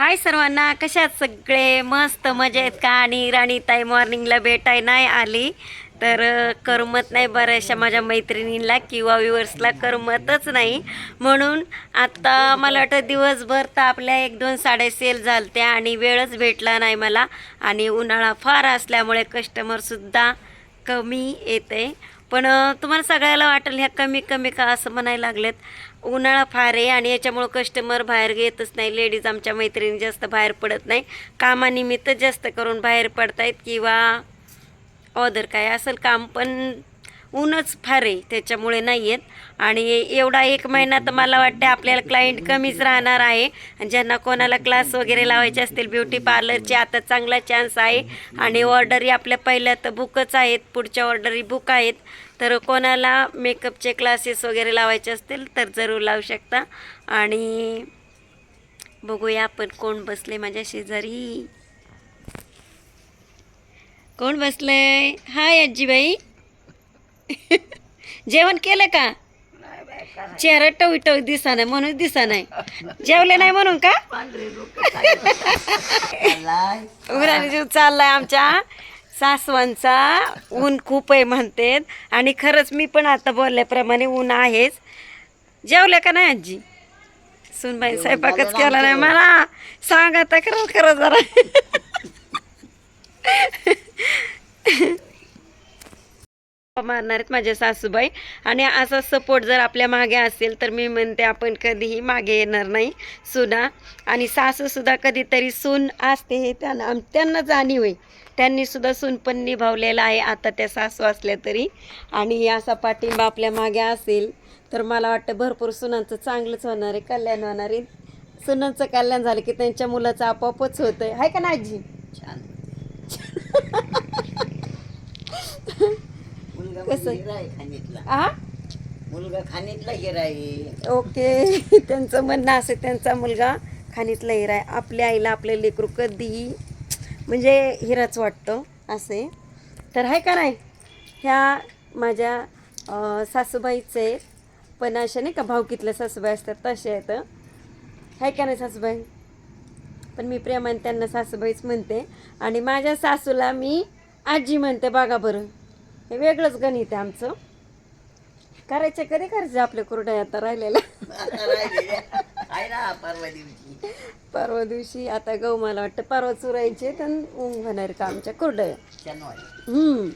हाय सर्वांना कशात सगळे? मस्त मजा आहेत का? आणि राणीताई मॉर्निंगला भेटाय नाही आली. तर करमत नाही बऱ्याचशा माझ्या मैत्रिणींना किंवा व्ह्युअर्सला करमतच नाही. म्हणून आत्ता मला वाटतं दिवसभर तर आपल्या एक दोन साड्या सेल झालत्या आणि वेळच भेटला नाही मला. आणि उन्हाळा फार असल्यामुळे कस्टमरसुद्धा कमी येते. पण तुम्हाला सगळ्याला वाटेल ह्या कमी कमी का असं म्हणायला लागलेत? उन्हाळा फार आहे आणि याच्यामुळं कस्टमर बाहेर येतच नाही. लेडीज आमच्या मैत्रिणी जास्त बाहेर पडत नाही. कामानिमित्त जास्त करून बाहेर पडतायत किंवा ऑदर काय असेल काम पण ऊनच फार आहे त्याच्यामुळे नाही आहेत आणि एवढा एक महिना तर मला वाटते आपल्याला क्लायंट कमीच राहणार आहे. आणि ज्यांना कोणाला क्लास वगैरे लावायचे असतील ब्युटी पार्लरचे आता चांगला चान्स आहे. आणि ऑर्डरी आपल्या पहिल्या तर बुकच आहेत. पुढच्या ऑर्डरी बुक आहेत. तर कोणाला मेकअपचे क्लासेस वगैरे लावायचे असतील तर जरूर लावू शकता. आणि बघूया आपण कोण बसले माझ्या शेजारी. कोण बसलंय? हाय आजीबाई. जेवण केलं का? चेहरा टवी टवी दिसा नाही म्हणून दिसा नाही. जेवले नाही म्हणून का? उघडाने जीव चाललाय आमच्या. सासवांचा ऊन खूप आहे म्हणतेत आणि खरंच मी पण आता बोलल्याप्रमाणे ऊन आहेच. जेवल्या का नाही आजी? सुनबाई स्वयंपाकच केला नाही मला. सांग आता खरं खरं जरा. मारणार आहेत माझ्या सासूबाई. आणि असा सपोर्ट जर आपल्या मागे असेल तर मी म्हणते आपण कधीही मागे येणार नाही सुना. आणि सासूसुद्धा कधीतरी सून असते हे त्यांना त्यांना जाणीव आहे. त्यांनीसुद्धा सून पण निभावलेला आहे आता त्या सासू असल्या तरी. आणि असा पाठिंबा आपल्या मागे असेल तर मला वाटतं भरपूर सुनांचं चांगलंच होणार आहे कल्याण होणार आहे. सुनांचं कल्याण झालं की त्यांच्या मुलाचं आपोआपच होतं आहे का ना आजी छान. कसं? आ? मुलगा खाणीतला हिरा आहे ओके. त्यांचं म्हणणं असं त्यांचा मुलगा खाणीतला हिरा आहे आपल्या आईला आपले लेकरू कधीही म्हणजे हिराच वाटतं असे. तर आहे का नाही? ह्या माझ्या सासूबाईचे पण अशा नाही का भावकीतल्या सासूबाई असतात तसे आहेत. आहे का नाही सासूबाई? पण मी प्रेमाने त्यांना सासूबाईच म्हणते. आणि माझ्या सासूला मी आजी म्हणते बघा बरं. हे वेगळंच गणित आहे आमचं. करायचे कधी करायचे आपल्या कुरड्या आता ना परवा दिवशी. आता गहू मला वाटतं परवा चुरायचे तर ऊन होणार का आमच्या कुरड्या. हम्म.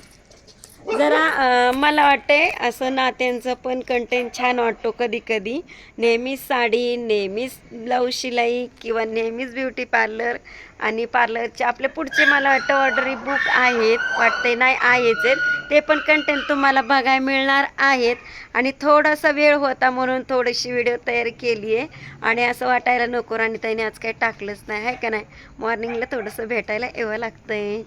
जरा मला वाटते असं नात्यांचं पण कंटेंट छान वाटतो कधी कधी नेहमीच साडी नेहमीच ब्लाऊज शिलाई किंवा नेहमीच ब्युटी पार्लर आणि पार्लरचे आपले पुढचे मला वाटतं ऑर्डरी बुक आहेत. वाटते नाही आहेच आहेत. ते पण कंटेंट तुम्हाला बघायला मिळणार आहेत. आणि थोडासा वेळ होता म्हणून थोडीशी व्हिडिओ तयार केली आहे. आणि असं वाटायला नको आणि त्याने आज काही टाकलंच नाही आहे का नाही? मॉर्निंगला थोडंसं भेटायला यावं लागतंय.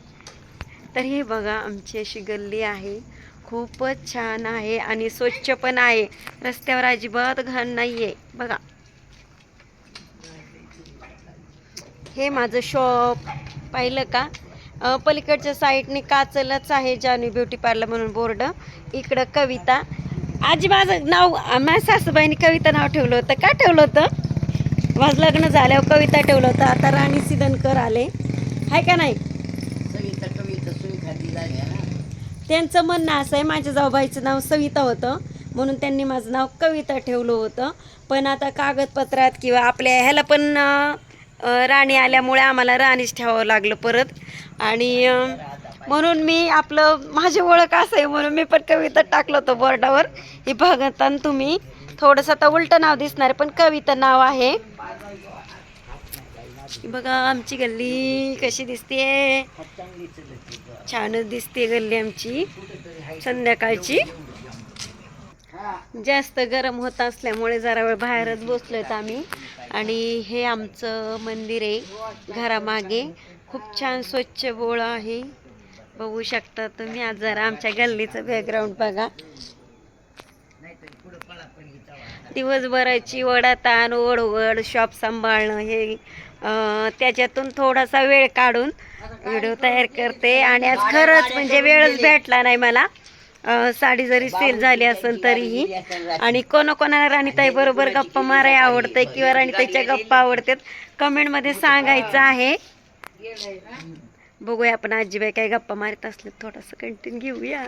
तर ही बघा आमची अशी गल्ली आहे. खूपच छान आहे आणि स्वच्छ पण आहे. रस्त्यावर अजिबात घाण नाही आहे बघा. हे माझं शॉप पाहिलं का? पलीकडच्या साईडने काचलच आहे जानू ब्युटी पार्लर म्हणून बोर्ड. इकडं कविता. आजी माझं नाव माझ्या सासूबाईंनी कविता नाव ठेवलं होतं. का ठेवलं होतं? माझं लग्न झाल्यावर कविता ठेवलं होतं. आता राणी सिदनकर आले. आहे का नाही? त्यांचं म्हणणं असं आहे माझ्या जाऊबाईचं नाव सविता होतं. म्हणून त्यांनी माझं नाव कविता ठेवलं होतं. पण आता कागदपत्रात किंवा आपल्या ह्याला पण राणी आल्यामुळे आम्हाला राणीच ठेवावं लागलं परत. आणि म्हणून मी आपलं माझी ओळख असं आहे म्हणून मी पण कविता टाकलं होतं बोर्डावर. ही बघता तुम्ही. थोडंसं आता उलटं नाव दिसणार पण कविता नाव आहे. बघा आमची गल्ली कशी दिसते छानच दिसते गल्ली आमची संध्याकाळची. जास्त गरम होत असल्यामुळे जरा वेळ बाहेरच बसलोय आम्ही. आणि हे आमचं मंदिर आहे घरामागे. खूप छान स्वच्छ बोळ आहे. बघू शकता तुम्ही आज जरा आमच्या गल्लीचं बॅकग्राऊंड बघा. दिवसभराची वडाताण ओढवड शॉप सांभाळणं हे त्याच्यातून थोडासा वेळ काढून व्हिडिओ तयार करते. आणि आज खरंच म्हणजे वेळच भेटला नाही मला. साडी जरी सेल झाली असेल तरीही आणि कोणाकोणाला राणीताई बरोबर गप्पा माराय आवडतंय किंवा राणीताईच्या गप्पा आवडतात कमेंटमध्ये सांगायचं आहे. बघूया आपण आजीबाई काय गप्पा मारत असले थोडंसं कंटिन्यू घेऊया.